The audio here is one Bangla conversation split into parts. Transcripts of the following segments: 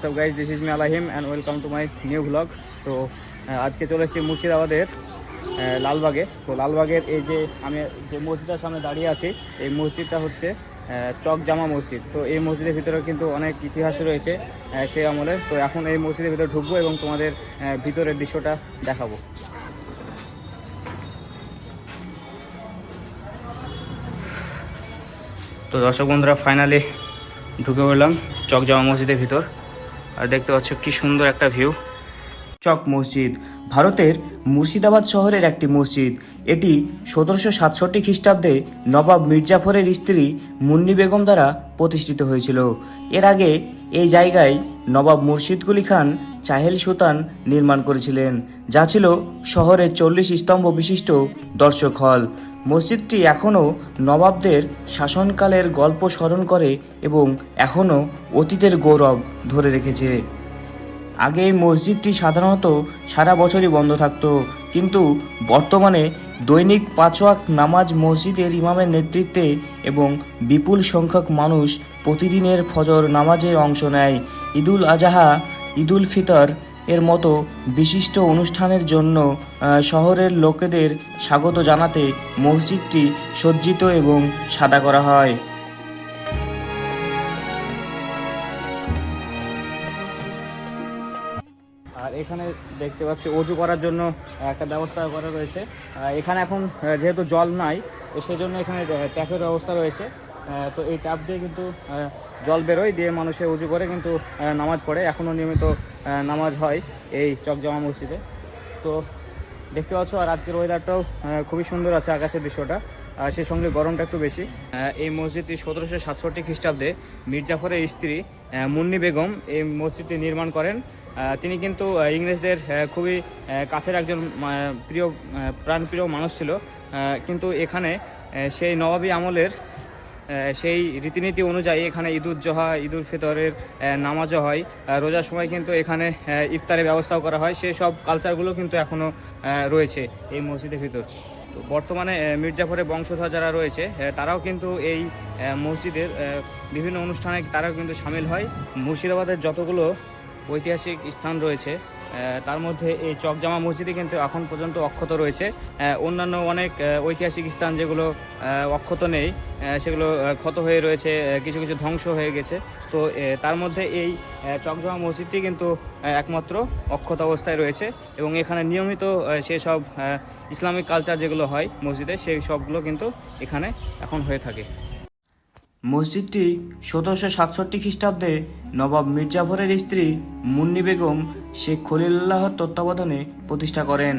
Hello what's up guys this is me আলাহিম and welcome to my new blog তো আজকে চলে এসেছি মুর্শিদাবাদের লালবাগে। তো, লালবাগের এই যে আমি যে মসজিদটার সামনে দাঁড়িয়ে আছি, এই মসজিদটা হচ্ছে চক জামা মসজিদ। তো, এই মসজিদের ভিতরে কিন্তু অনেক ইতিহাস রয়েছে সেই আমলে। তো, এখন এই মসজিদের ভিতরে ঢুকবো এবং তোমাদের ভিতরের দৃশ্যটা দেখাবো। তো, দর্শক বন্ধুরা ফাইনালি ঢুকে পড়লাম চক জামা মসজিদের ভিতর। আর দেখতে পাচ্ছ কি সুন্দর একটা ভিউ। চক মসজিদ, ভারতের মুর্শিদাবাদ শহরের একটি মসজিদ। এটি সতেরোশো সাতষট্টি খ্রিস্টাব্দে নবাব মির্জাফরের স্ত্রী মুন্নি বেগম দ্বারা প্রতিষ্ঠিত হয়েছিল। এর আগে এই জায়গায় নবাব মুর্শিদকুলি খান চাহেল সুতান নির্মাণ করেছিলেন, যা ছিল শহরের চল্লিশ স্তম্ভ বিশিষ্ট দর্শক হল। মসজিদটি এখনও নবাবদের শাসনকালের গল্প স্মরণ করে এবং এখনও অতীতের গৌরব ধরে রেখেছে। আগে এই মসজিদটি সাধারণত সারা বছরই বন্ধ থাকত, কিন্তু বর্তমানে দৈনিক পাঁচওয়াক নামাজ মসজিদের ইমামের নেতৃত্বে এবং বিপুল সংখ্যক মানুষ প্রতিদিনের ফজর নামাজে অংশ নেয়। ঈদুল আজাহা, ঈদুল ফিতর এর মতো বিশিষ্ট অনুষ্ঠানের জন্য শহরের লোকেদের স্বাগত জানাতে মসজিদটি সজ্জিত এবং সাদা করা হয়। আর এখানে দেখতে পাচ্ছি অজু করার জন্য একটা ব্যবস্থা করা রয়েছে। এখানে এখন যেহেতু জল নাই তো সেই জন্য এখানে ট্যাপের ব্যবস্থা রয়েছে। তো এই ট্যাপ দিয়ে কিন্তু জল বেরোয়, দিয়ে মানুষে উজু করে, কিন্তু নামাজ পড়ে। এখনও নিয়মিত নামাজ হয় এই চকজামা মসজিদে। তো দেখতে পাচ্ছ, আর আজকের ওয়েদারটাও খুবই সুন্দর আছে আকাশের দৃশ্যটা। আর সেই সঙ্গে গরমটা একটু বেশি। এই মসজিদটি সতেরোশো সাতষট্টি খ্রিস্টাব্দে মির্জাফরের স্ত্রী মুন্নি বেগম এই মসজিদটি নির্মাণ করেন। তিনি কিন্তু ইংরেজদের খুবই কাছের একজন প্রিয় প্রাণপ্রিয় মানুষ ছিল। কিন্তু এখানে সেই নবাবী আমলের সেই রীতিনীতি অনুযায়ী এখানে ঈদ উজ্জোহা ঈদ উল ফিতরের নামাজও হয়। রোজার সময় কিন্তু এখানে ইফতারের ব্যবস্থাও করা হয়। সেই সব কালচারগুলো কিন্তু এখনও রয়েছে এই মসজিদের ভিতর। তো বর্তমানে মির্জাফরের বংশধর যারা রয়েছে তারাও কিন্তু এই মসজিদের বিভিন্ন অনুষ্ঠানে তারাও কিন্তু সামিল হয়। মুর্শিদাবাদের যতগুলো ঐতিহাসিক স্থান রয়েছে। তার মধ্যে এই চকজামা মসজিদে কিন্তু এখন পর্যন্ত অক্ষত রয়েছে। অন্যান্য অনেক ঐতিহাসিক স্থান যেগুলো অক্ষত নেই সেগুলো ক্ষত হয়ে রয়েছে কিছু কিছু ধ্বংস হয়ে গেছে। তো তার মধ্যে এই চকজামা মসজিদটি কিন্তু একমাত্র অক্ষত অবস্থায় রয়েছে এবং এখানে নিয়মিত সেসব ইসলামিক কালচার যেগুলো হয় মসজিদে, সেই সবগুলো কিন্তু এখানে এখন হয়ে থাকে। মসজিদটি সতেরোশো সাতষট্টি খ্রিস্টাব্দে নবাব মির্জাফরের স্ত্রী মুন্নি বেগম শেখ খলিল্লাহর তত্ত্বাবধানে প্রতিষ্ঠা করেন।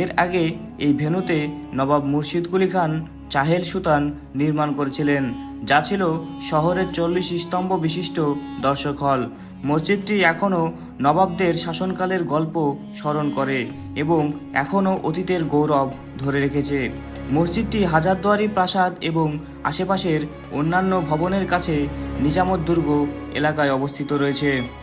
এর আগে এই ভেনুতে নবাব মুর্শিদ কুলি খান চাহেল সুতান নির্মাণ করেছিলেন, যা ছিল শহরের চল্লিশ স্তম্ভ বিশিষ্ট দর্শক হল। মসজিদটি এখনও নবাবদের শাসনকালের গল্প স্মরণ করে এবং এখনও অতীতের গৌরব ধরে রেখেছে। মসজিদটি হাজারদুয়ারি প্রাসাদ এবং আশেপাশের অন্যান্য ভবনের কাছে নিজামত-দুর্গ এলাকায় অবস্থিত রয়েছে।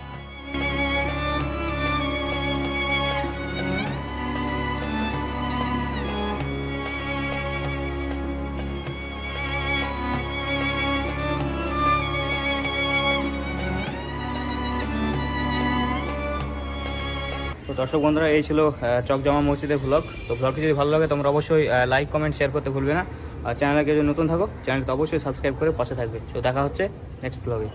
দর্শক বন্ধুরা, এই ছিল চক চকজামা মসজিদের ব্লগ তো ব্লগটি যদি ভালো লাগে, তোমরা অবশ্যই লাইক কমেন্ট শেয়ার করতে ভুলবে না। আর চ্যানেলকে যদি নতুন থাকো চ্যানেলটা অবশ্যই সাবস্ক্রাইব করে পাশে থাকবে। সো দেখা হচ্ছে নেক্সট ব্লগে